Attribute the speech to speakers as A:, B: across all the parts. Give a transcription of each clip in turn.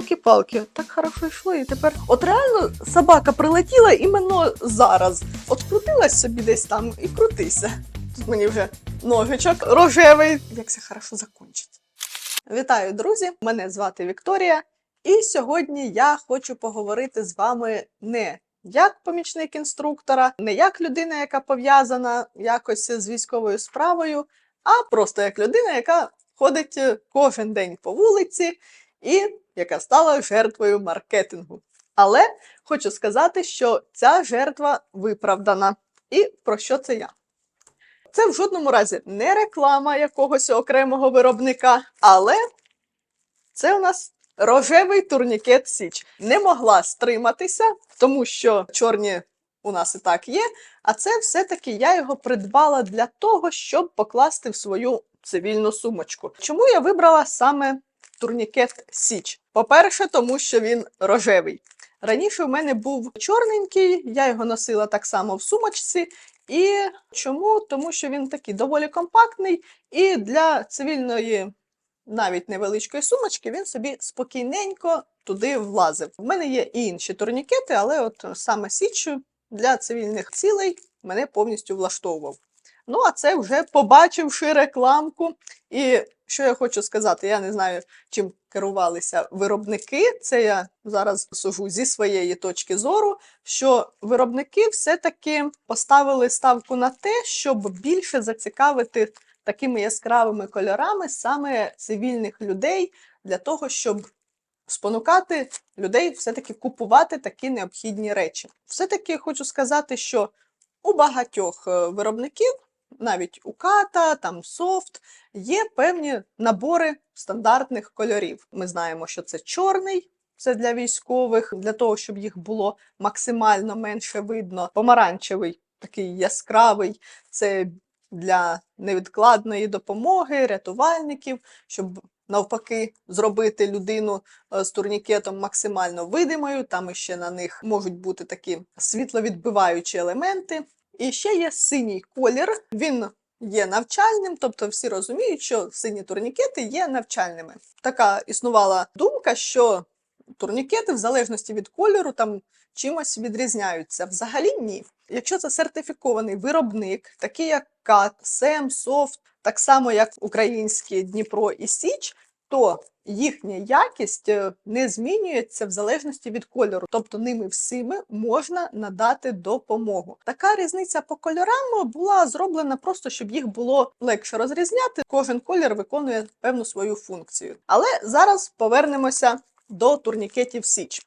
A: Йолки-палки, так хорошо йшло, і тепер. От реально собака прилетіла іменно зараз. От крутилась собі десь там і крутися. Тут мені вже ножичок рожевий. Як це хорошо закінчить. Вітаю, друзі! Мене звати Вікторія, і сьогодні я хочу поговорити з вами не як помічник інструктора, не як людина, яка пов'язана якось з військовою справою, а просто як людина, яка ходить е, кожен день по вулиці і яка стала жертвою маркетингу. Але хочу сказати, що ця жертва виправдана. І про що це я? Це в жодному разі не реклама якогось окремого виробника, але це у нас рожевий турнікет Січ. Не могла стриматися, тому що чорні у нас і так є. А це все-таки я його придбала для того, щоб покласти в свою цивільну сумочку. Чому я вибрала саме турнікет Січ? По-перше, тому що він рожевий. Раніше в мене був чорненький, я його носила так само в сумочці. І чому? Тому що він такий доволі компактний, і для цивільної, навіть невеличкої сумочки, він собі спокійненько туди влазив. У мене є і інші турнікети, але от саме січу для цивільних цілей мене повністю влаштовував. Ну, а це вже побачивши рекламку. І що я хочу сказати, я не знаю, чим керувалися виробники. Це я зараз сужу зі своєї точки зору, що виробники все-таки поставили ставку на те, щоб більше зацікавити такими яскравими кольорами саме цивільних людей для того, щоб спонукати людей все-таки купувати такі необхідні речі. Все-таки хочу сказати, що у багатьох е, виробників, навіть у ката, там софт, є певні набори стандартних кольорів. Ми знаємо, що це чорний. Це для військових, для того, щоб їх було максимально менше видно. Помаранчевий, такий яскравий, це для невідкладної допомоги, рятувальників, щоб навпаки зробити людину е, з турнікетом максимально видимою. Там іще на них можуть бути такі світловідбиваючі елементи. І ще є синій колір. Він є навчальним, тобто всі розуміють, що сині турнікети є навчальними. Така існувала думка, що турнікети, в залежності від кольору, там чимось відрізняються. Взагалі ні. Якщо це сертифікований виробник, такий як КАТ, СЕМ, Софт, так само як українські Дніпро і Січ, то їхня якість е, не змінюється в залежності від кольору, тобто ними всіми можна надати допомогу. Така різниця по кольорам була зроблена просто, щоб їх було легше розрізняти. Кожен колір виконує певну свою функцію. Але зараз повернемося до турнікетів Січ.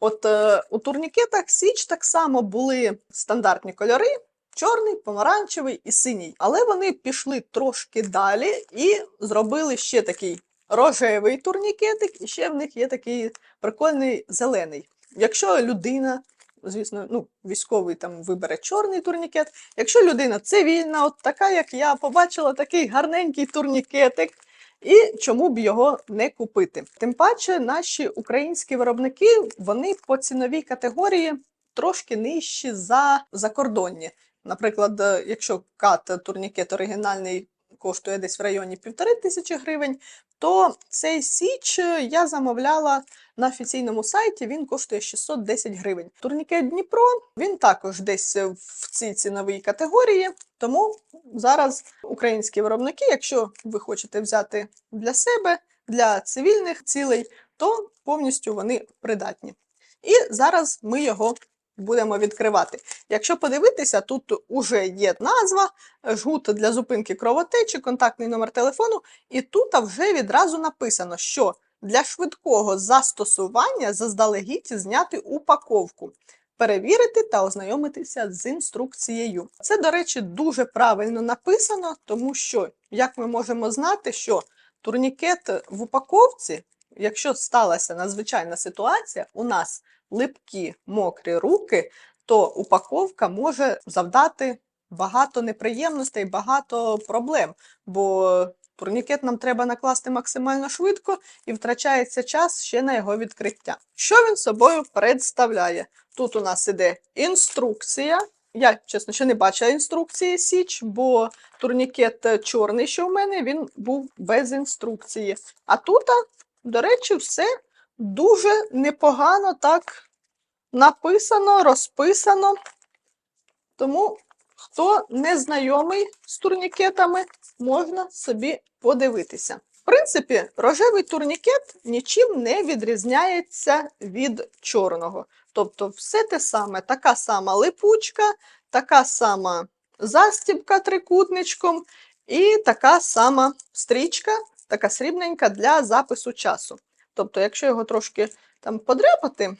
A: От е, у турнікетах Січ так само були стандартні кольори. Чорний, помаранчевий і синій. Але вони пішли трошки далі і зробили ще такий рожевий турнікетик, і ще в них є такий прикольний зелений. Якщо людина, звісно, ну, військовий там вибере чорний турнікет, якщо людина цивільна, от така, як я, побачила такий гарненький турнікетик. І чому б його не купити? Тим паче, наші українські виробники вони по ціновій категорії трошки нижчі за закордонні. Наприклад, е, якщо кат турнікет оригінальний коштує десь в районі півтори тисячі гривень, то цей січ е, я замовляла на офіційному сайті, він коштує 610 гривень. Турнікет Дніпро він також десь е, в цій ціновій категорії. Тому зараз українські виробники, якщо ви хочете взяти для себе, для цивільних цілей, то повністю вони придатні. І зараз ми його будемо відкривати. Якщо подивитися, тут уже є назва, жгут для зупинки кровотечі, контактний номер телефону, і тут вже відразу написано, що для швидкого застосування заздалегідь зняти упаковку. Перевірити та ознайомитися з інструкцією. Це, до речі, дуже правильно написано, тому що, як ми можемо знати, що турнікет в упаковці, якщо сталася надзвичайна ситуація, у нас липкі мокрі руки, то упаковка може завдати багато неприємностей, багато проблем. Бо турнікет нам треба накласти максимально швидко і втрачається час ще на його відкриття. Що він собою представляє? Тут у нас іде інструкція. Я, чесно, ще не бачила інструкції Січ, бо турнікет чорний, що в мене, він був без інструкції. А тут, до речі, все дуже непогано так написано, розписано. Тому, хто не знайомий з турнікетами, можна собі подивитися. В принципі, рожевий турнікет нічим не відрізняється від чорного. Тобто, все те саме, така сама липучка, така сама застібка трикутничком і така сама стрічка, така срібненька для запису часу. Тобто, якщо його трошки там подряпати,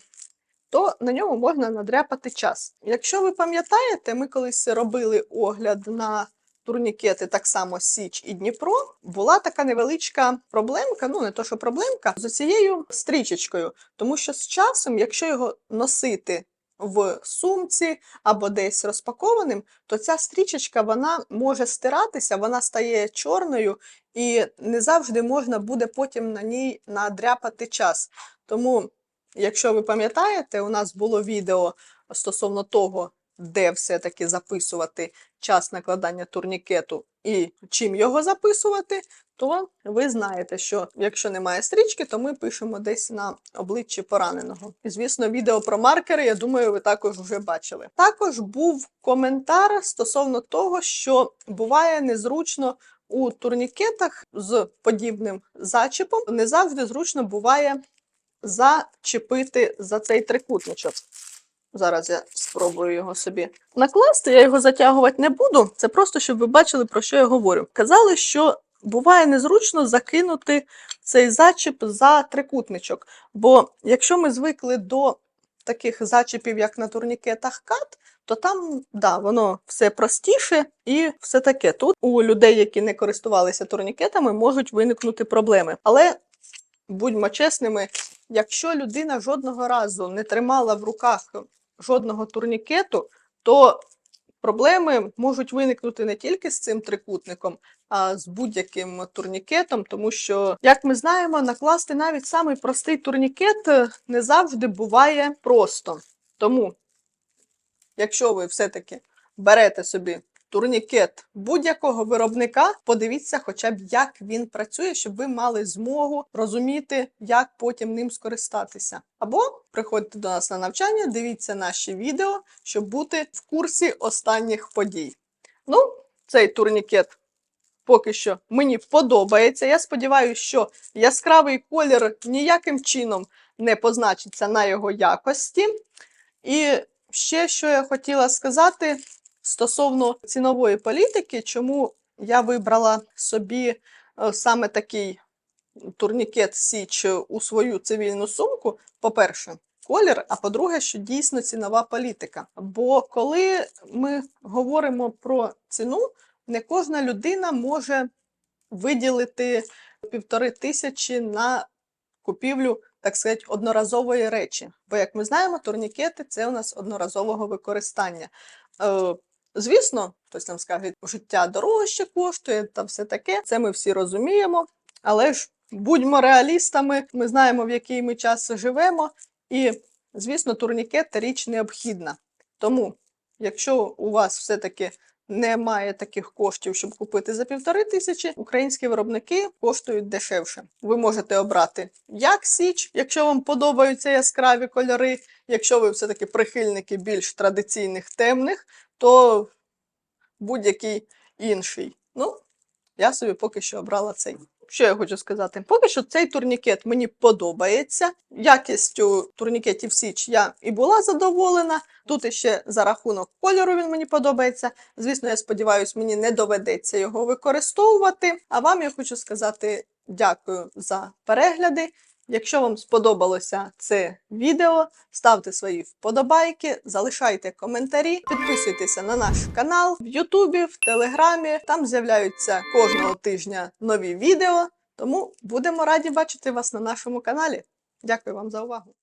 A: то на ньому можна надряпати час. Якщо ви пам'ятаєте, ми колись робили огляд на турнікети, так само Січ і Дніпро, була така невеличка проблемка, ну не то, що проблемка, з цією стрічечкою. Тому що з часом, якщо його носити в сумці або десь розпакованим, то ця стрічечка вона може стиратися, вона стає чорною, і не завжди можна буде потім на ній надряпати час. Тому Якщо ви пам'ятаєте, у нас було відео стосовно того, де все-таки записувати час накладання турнікету і чим його записувати, то ви знаєте, що якщо немає стрічки, то ми пишемо десь на обличчі пораненого. І, звісно, відео про маркери, я думаю, ви також вже бачили. Також був коментар стосовно того, що буває незручно у турнікетах з подібним зачіпом. Не завжди зручно буває зачепити за цей трикутничок. Зараз я спробую його собі накласти, я його затягувати не буду. Це просто, щоб ви бачили, про що я говорю. Казали, що буває незручно закинути цей зачіп за трикутничок. Бо якщо ми звикли до таких зачіпів, як на турнікетах кат, то там да, воно все простіше і все таке. Тут у людей, які не користувалися турнікетами, можуть виникнути проблеми. Але будьмо чесними, якщо людина жодного разу не тримала в руках жодного турнікету, то проблеми можуть виникнути не тільки з цим трикутником, а з будь-яким турнікетом, тому що, як ми знаємо, накласти навіть самий простий турнікет е, не завжди буває просто. Тому, якщо ви все-таки берете собі турнікет будь-якого виробника, подивіться хоча б, як він працює, щоб ви мали змогу розуміти, як потім ним скористатися. Або приходьте до нас на навчання, дивіться наші відео, щоб бути в курсі останніх подій. Ну, цей турнікет. Поки що мені подобається. Я сподіваюся, що яскравий колір ніяким чином не позначиться на його якості. І ще що я хотіла сказати, стосовно цінової політики, чому я вибрала собі е, саме такий турнікет Січ у свою цивільну сумку. По-перше, колір, а по-друге, що дійсно цінова політика. Бо коли ми говоримо про ціну, не кожна людина може виділити півтори тисячі на купівлю, так сказати, одноразової речі. Бо, як ми знаємо, турнікети це у нас одноразового використання. Звісно, хтось там скаже, життя дорожче коштує та все таке. Це ми всі розуміємо. Але ж будьмо реалістами, ми знаємо, в який ми час живемо, і, звісно, турнікет та річ необхідна. Тому, якщо у вас все-таки немає таких коштів, щоб купити за півтори тисячі, українські виробники коштують дешевше. Ви можете обрати як січ, якщо вам подобаються яскраві кольори, якщо ви все-таки прихильники більш традиційних темних, то будь-який інший. Ну, я собі поки що обрала цей. Що я хочу сказати? Поки що цей турнікет мені подобається. Якістю турнікетів Січ я і була задоволена. Тут іще за рахунок кольору він мені подобається. Звісно, я сподіваюся, мені не доведеться його використовувати. А вам я хочу сказати дякую за перегляди. Якщо вам сподобалося це відео, ставте свої вподобайки, залишайте коментарі, підписуйтеся на наш канал в Ютубі, в Телеграмі. Там з'являються кожного тижня нові відео. Тому будемо раді бачити вас на нашому каналі. Дякую вам за увагу!